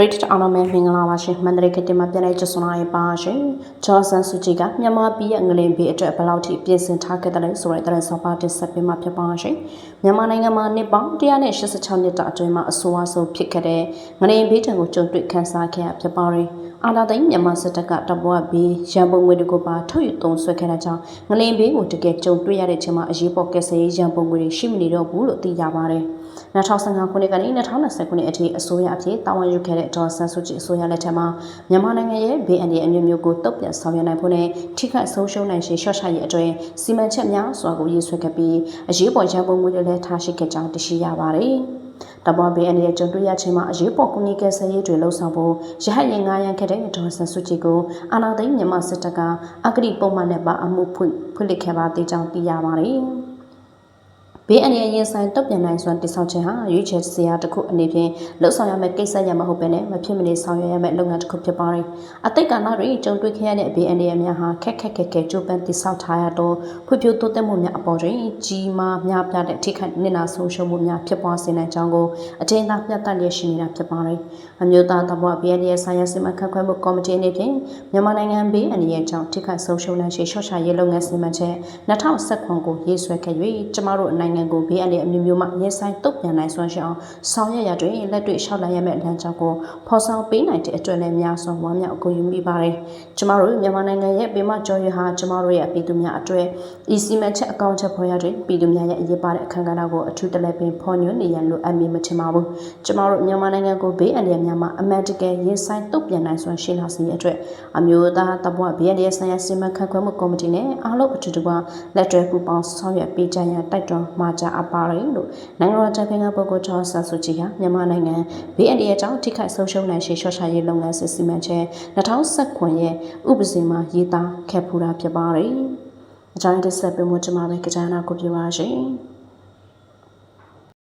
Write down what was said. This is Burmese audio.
ပရိသတ်အားလုံးပဲမင်္ဂလာပါရှင်မန္တလေးကတင်မှာပြန်လဲကြစွနာရေးပါရှင်ဂျော်ဆန်ဆူဂျီကမြန်မာပြည်ရဲ့ငလင်ဘေးအတွက်ဘယ်လောက်ထိပြင်ဆင်ထားခဲ့တယ်ဆိုတဲ့တရင်စောပါတင်ဆက်ပေးမှာဖြစ်ပါရှင်မြန်မာနိုင်ငံမှာနှစ်ပေါင်း186နှစ်တာအတွင်းမှာအဆိုအဆိုဖြစ်ခဲ့တဲ့ငလင်ဘေးတံကိုကြုံတွေ့ခန်းစားခဲ့ရဖြစ်ပါတယ်အာလာသိန်းမြန်မာစစ်တပ်ကတပွားပြီးရန်ပုံငွေတွေကိုပါထုတ်ယူသုံးစွဲခဲ့တဲ့ကြောင့်ငလင်ဘေးကိုတကယ်ကြုံတွေ့ရတဲ့ချိန်မှာအရေးပေါ်ကယ်ဆယ်ရေးရန်ပုံငွေတွေရှိမနေတော့ဘူးလို့သိရပါတယ်2015ခုနှစ်ကနေ2020ခုနှစ်အထိအစိုးရအဖြစ်တာဝန်ယူခဲ့တဲ့ဒေါ်ဆန်းစုကြည်အစိုးရလက်ထက်မှာမြန်မာနိုင်ငံရဲ့ဘေးအန္တရာယ်အမျိုးမျိုးကိုတုံ့ပြန်ဆောင်ရွက်နိုင်ဖို့နဲ့ထိခိုက်ဆုံးရှုံးနိုင်ရှိရှော့ချရေးအတွင်းစီမံချက်များစွာကိုရေးဆွဲခဲ့ပြီးအရေးပေါ်ရန်ပုံငွေတွေလည်းထားရှိခဲ့ကြောင်းသိရှိရပါတယ်။တပွားဘေးအန္တရာယ်ကြုံတွေ့ရခြင်းမှာအရေးပေါ်ကူညီကယ်ဆယ်ရေးတွေလှုပ်ဆောင်ဖို့ရဟတ်ရင်ငားရန်ခဲ့တဲ့ဒေါ်ဆန်းစုကြည်ကိုအာဏာသိမ်းမြန်မာစစ်တပ်ကအဂတိပုံမှန်နဲ့ပါအမှုဖွင့်ဖွင့်လှစ်ခဲ့ပါသေးကြောင်းသိရပါတယ်။ ဘေးအန္တရာယ်ရင်ဆိုင်တုတ်ပြန်နိုင်စွမ်းတိဆောက်ခြင်းဟာရွေးချယ်စရာတစ်ခုအနေဖြင့်လှုပ်ဆောင်ရမယ့်ကိစ္စရမဟုတ်ဘဲနဲ့မဖြစ်မနေဆောင်ရွက်ရမယ့်လုပ်ငန်းတစ်ခုဖြစ်ပါတယ်။အတိတ်ကဏ္ဍတွေကြုံတွေ့ခဲ့ရတဲ့ဘေးအန္တရာယ်များဟာခက်ခက်ခက်ခဲကြိုးပမ်းတိဆောက်ထားရတော့ဖွံ့ဖြိုးတိုးတက်မှုများအပေါ်တွင်ကြီးမားများပြားတဲ့ထိခိုက်နစ်နာဆုံးရှုံးမှုများဖြစ်ပွားစေနိုင်ကြောင်းကိုအထင်သာပြသလျက်ရှိနေတာဖြစ်ပါတယ်။အမျိုးသားသဘောဘေးအန္တရာယ်ဆိုင်ရာစီမံခန့်ခွဲမှုကော်မတီအနေဖြင့်မြန်မာနိုင်ငံဘေးအန္တရာယ်ကြောင့်ထိခိုက်ဆုံးရှုံးနိုင်ရှိရှော့ချရေးလုပ်ငန်းစီမံချက်2019ကိုရေးဆွဲခဲ့၍ကျမတို့နိုင်ငံကိုဘေးအန္တရာယ်အမျိုးမျိုးမှရင်ဆိုင်တုတ်ပြန်နိုင်စွမ်းရှိအောင်ဆောင်ရွက်ရတွင်လက်တွေ့ရှောက်လိုက်ရမယ့်လမ်းကြောင်းကိုဖော်ဆောင်ပေးနိုင်တဲ့အတွက်လည်းများစွာဝမ်းမြောက်အကူအညီမိပါတယ်။ကျမတို့မြန်မာနိုင်ငံရဲ့ပေမကျော်ရဟာကျမတို့ရဲ့ပြည်သူများအတွက်ဤစီမံချက်အကောင့်ချက်ဖော်ရတွင်ပြည်သူများရဲ့အရေးပါတဲ့အခမ်းအနားကိုအထူးတလဲပင်ဖော်ညွှန်းနေရန်လိုအပ်မိမထင်ပါဘူး။ကျမတို့မြန်မာနိုင်ငံကိုဘေးအန္တရာယ်များမှအမှန်တကယ်ရင်ဆိုင်တုတ်ပြန်နိုင်စွမ်းရှိလာစေရအတွက်အမျိုးသားတဘွဘေးအန္တရာယ်ဆိုင်ရာစီမံခန့်ခွဲမှုကော်မတီနဲ့အားလုံးအထူးတကွလက်တွဲပူးပေါင်းဆောင်ရွက်ပေးကြရန်တိုက်တွန်းမှာကြားအပ်ပါတယ်လို့နိုင်ငံတော်တိုင်ပင်ခံပုဂ္ဂိုလ်တော်ဆန်စုကြည်ကမြန်မာနိုင်ငံဘေးအန္တရာယ်ကြောင့်ထိခိုက်ဆုံးရှုံးနိုင်ရှိရှော့ချရေးလုပ်ငန်းစစ်စီမံချက်2019ရဲ့ဥပဒေမှာရေးသားခဲ့ဖူးတာဖြစ်ပါတယ်။အကြောင်းတစ်ဆက်ပြမှုကျွန်မပဲကြားနာကိုပြပါရှင်။